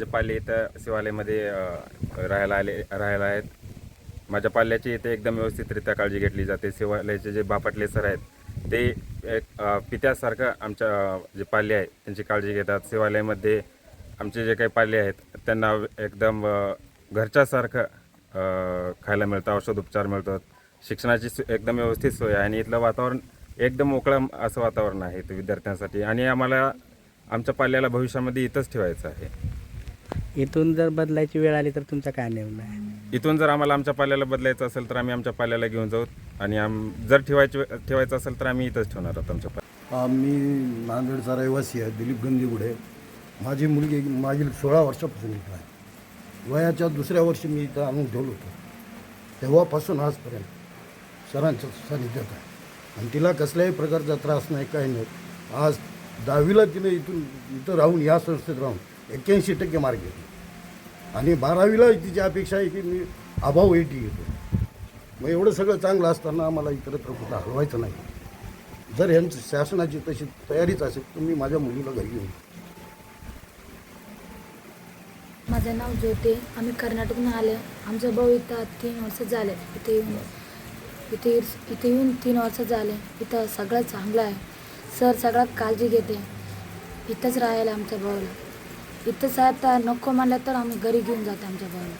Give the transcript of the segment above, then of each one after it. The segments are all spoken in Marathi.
माझ्या पाल्ले इथं शिवालयमध्ये राहायला आले राहायला आहेत. माझ्या पाल्याची इथे एकदम व्यवस्थितरित्या काळजी घेतली जाते. शिवालयाचे जे बापटले सर आहेत ते एक पित्यासारखं आमच्या जे पाल्य आहे त्यांची काळजी घेतात. शिवालयामध्ये आमचे जे काही पाल्य आहेत त्यांना एकदम घरच्यासारखं खायला मिळतं औषधोपचार मिळतात. शिक्षणाची एकदम व्यवस्थित सोय आहे. आणि इथलं वातावरण एकदम मोकळं असं वातावरण आहे विद्यार्थ्यांसाठी. आणि आम्हाला आमच्या पाल्याला भविष्यामध्ये इथंच ठेवायचं आहे. इथून जर बदलायची वेळ आली तर तुमचा काय निर्णय आहे इथून जर आम्हाला आमच्या पाल्याला बदलायचं असेल तर आम्ही आमच्या पाल्याला घेऊन जाऊ. आणि आम जर ठेवायचे ठेवायचं असेल तर आम्ही इथंच ठेवणार आहोत आमच्या पाल्या मी नांदेडचा रहिवासी आहे दिलीप गंदीगुडे. माझी मुलगी मागील सोळा वर्षापासून इथं आहे. वयाच्या दुसऱ्या वर्षी मी इथं आणून ठेवलं होतं. तेव्हापासून आजपर्यंत सरांच्या सानिध्यात आहे. आणि तिला कसल्याही प्रकारचा त्रास नाही काही नाही. आज दहावीला तिने इथून इथं राहून या संस्थेत राहून एक्क्याऐंशी टक्के मार्क घेतले आणि बारावीला तिची अपेक्षा आहे की मी अभाव एटी घेतो. मग एवढं सगळं चांगलं असताना आम्हाला इतरत्र कुठं हलवायचं नाही. जर यांची शासनाची तशी तयारीच असेल तर मी माझ्या मुलीला घरी घेऊन येईन. माझं नाव ज्योते आम्ही कर्नाटकून आले. आमचा भाऊ इथं तीन वर्ष झाले. इथे येऊन इथे इथे येऊन तीन वर्ष झाले. इथं सगळं चांगलं आहे. सर सगळ्यात काळजी घेते. इथंच राहायला आमच्या भाऊला इथं साहेब तर नको म्हणलं तर आम्ही घरी घेऊन जातो आमच्या भावाला.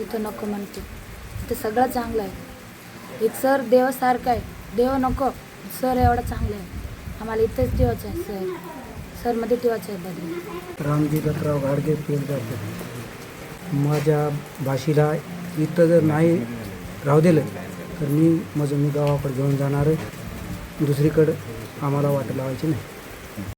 इथं नको म्हणते. इथं सगळं चांगलं आहे. इथं सर देवासारखं आहे. देव नको. सर एवढं चांगलं आहे. आम्हाला इथंच ठेवायचं आहे सर. सरमध्ये ठेवायचं आहे बदली. रामजी दत्तराव गाडगे पेरदार माझ्या भाषेला इथं जर नाही राहू दिलं तर मी माझं मी गावाकडे घेऊन जाणार आहे. दुसरीकडं आम्हाला वाट लावायची नाही.